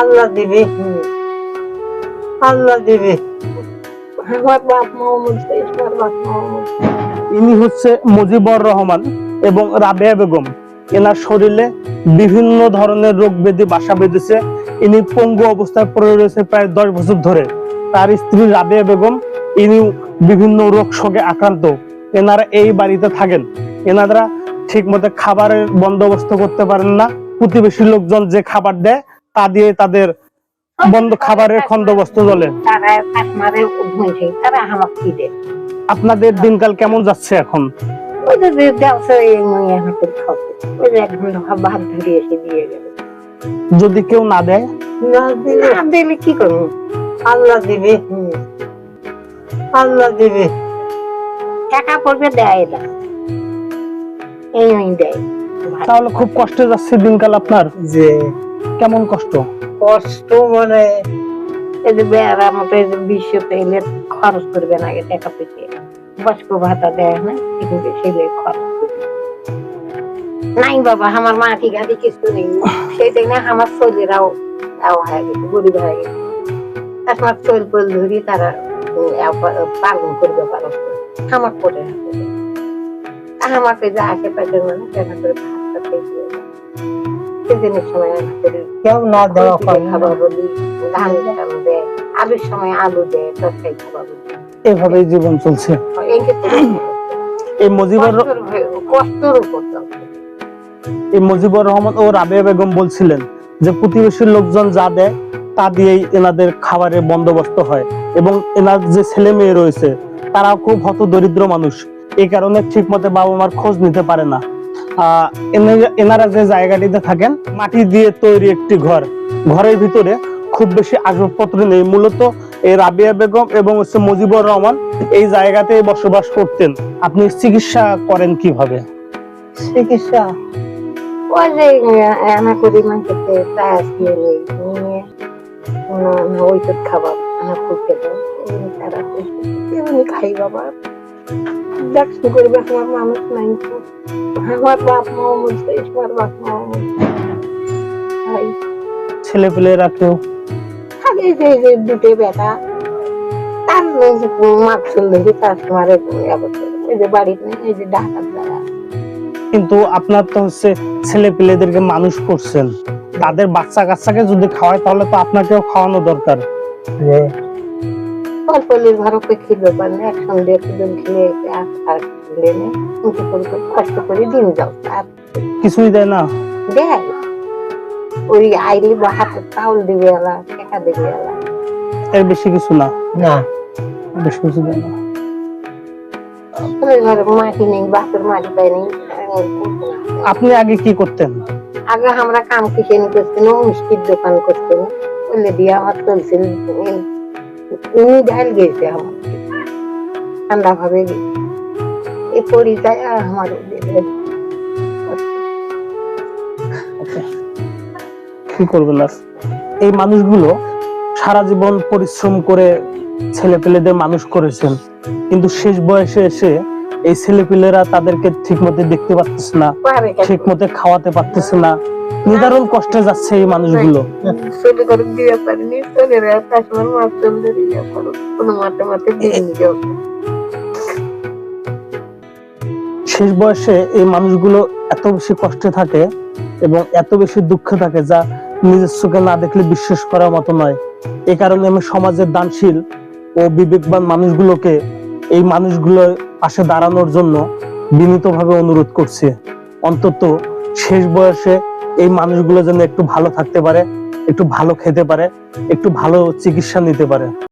আল্লাহ দিবে। আল্লাহ দিবে। আমার বাপ মোহাম্মদ আমার বাপ মোহাম্মদ। ইনি হচ্ছে মুজিবুর রহমান এবং রাবেয়া বেগম। এনার শরীরে বিভিন্ন ধরনের রোগ ব্যাধি বাসা বেঁধেছে। ইনি পঙ্গু অবস্থায় পড়ে রয়েছে প্রায় দশ বছর ধরে। তার স্ত্রী রাবেয়া বেগম ইনি বিভিন্ন রোগ শোকে আক্রান্ত। এনারা এই বাড়িতে থাকেন। এনারা ঠিক মতো খাবারের বন্দোবস্ত করতে পারেন না। প্রতিবেশী লোকজন যে খাবার দেয় তা দিয়ে তাদের বন্ধ খাবারের খন্দবস্ত চলে। আপনাদের দিনকাল কেমন যাচ্ছে এখন? যদি কেউ না দেয়? না দিলে? কি করব? আল্লাহ দিবে। আল্লাহ দিবে। টাকা পড়বে দেয় না। এই দেয়। তাহলে খুব কষ্টে যাচ্ছে দিনকাল আপনার? যে কেমন কষ্ট? কষ্ট মানে এই বেড়া মতো বিশ্ব পেলে খরচ করবে না টাকা পেতে। বয়স্ক ভাতা দেয় না কিন্তু সেগুলো খরচ নাই বাবা, আমার মাটি ঘাটি কিছু নেই? সেই দেখে আমার শরীরাও এও হয়ে গেছে, গরিব হয়ে গেছে। আমার চল পল ধরি তারা পালন করবে পালন করবে। আমার পরে হাতে। আমাকে যা আশেপাশের মানুষ দেখা করে ভাতটা খেয়ে দিয়ে সময় করি। কেউ না দেওয়া না। খাবার বলি? ধান টান দেয় আলুর সময় আলু দেয় তরকারি খাবার বলি। এভাবেই জীবন চলছে। এই মুজিবুর কষ্টের উপর এই মুজিবুর রহমান ও রাবেয়া বেগম বলছিলেন যে প্রতিবেশীর লোকজন যা দেয় তা দিয়েই এনাদের খাবারের বন্দোবস্ত হয়। এবং এনার যে ছেলে মেয়ে রয়েছে তারা খুব হত দরিদ্র মানুষ। এই কারণে ঠিক মতো বাবা মার খোঁজ নিতে পারে না। এনারা যে জায়গাটিতে থাকেন, মাটি দিয়ে তৈরি একটি ঘর। ঘরের ভিতরে খুব বেশি আসবাবপত্র নেই। মূলত এই রাবিয়া বেগম এবং হচ্ছে মুজিবুর রহমান এই জায়গাতেই বসবাস করতেন। আপনি চিকিৎসা করেন কীভাবে? চিকিৎসা? খাই বাবা। দেখছি করবে আমার মানুষ নাই তো। আমার বাপ মোহাম্মদ আমার বাপ মোহাম্মদ ভাই ছেলে পেলেরা কেউ? থাকে যে যে দুটো বেটা তার যে মাপ সুন্দরী তার তোমার এই যে বাড়িতে নেই, এই যে ঢাকার দ্বারা কিন্তু আপনার তো হচ্ছে ছেলে পেলেদেরকে মানুষ করছেন। তাদের বাচ্চা কাচ্চাকে যদি খাওয়ায় তাহলে তো আপনাকেও খাওয়ানো দরকার। যে অল্পলির ঘরকে খেলে পারে একসঙ্গে একজন খেয়ে আর আর খেলে নে। উঁচু করে করে কষ্ট করে দিন যাও আর কিছুই দেয় না। দেয় ওই আইলি বা হাতে চাউল দিবে এলা টাকা দিবে এলা এর বেশি কিছু না। না। বেশি কিছু দেয় না। মাটি নেই বাপের মাটি পাই নেই আপনি আগে কি করতেন? আগে আমরা কাম কিসেন করতেন মিষ্টির দোকান করতেন বলে দিয়ে আমার চলছিল উনি ঢাল গেছে ঠান্ডা ভাবে গেছে এই পরিচয় আর আমার কি করবেন আর? এই মানুষগুলো সারা জীবন পরিশ্রম করে ছেলে পেলেদের মানুষ করেছেন কিন্তু শেষ বয়সে এসে এই ছেলে পেলেরা তাদেরকে ঠিক মতো দেখতে পাচ্ছে না ঠিক মতো খাওয়াতে পারতেছে না নিদারুণ কষ্টে যাচ্ছে এই মানুষগুলো। শেষ বয়সে এই মানুষগুলো এত বেশি কষ্টে থাকে এবং এত বেশি দুঃখে থাকে যা নিজের চোখে না দেখলে বিশ্বাস করার মতো নয়। এই কারণে আমি সমাজের দানশীল ও বিবেকবান মানুষগুলোকে এই মানুষগুলোর পাশে দাঁড়ানোর জন্য বিনীতভাবে অনুরোধ করছি। অন্তত শেষ বয়সে এই মানুষগুলো যেন একটু ভালো থাকতে পারে, একটু ভালো খেতে পারে, একটু ভালো চিকিৎসা নিতে পারে।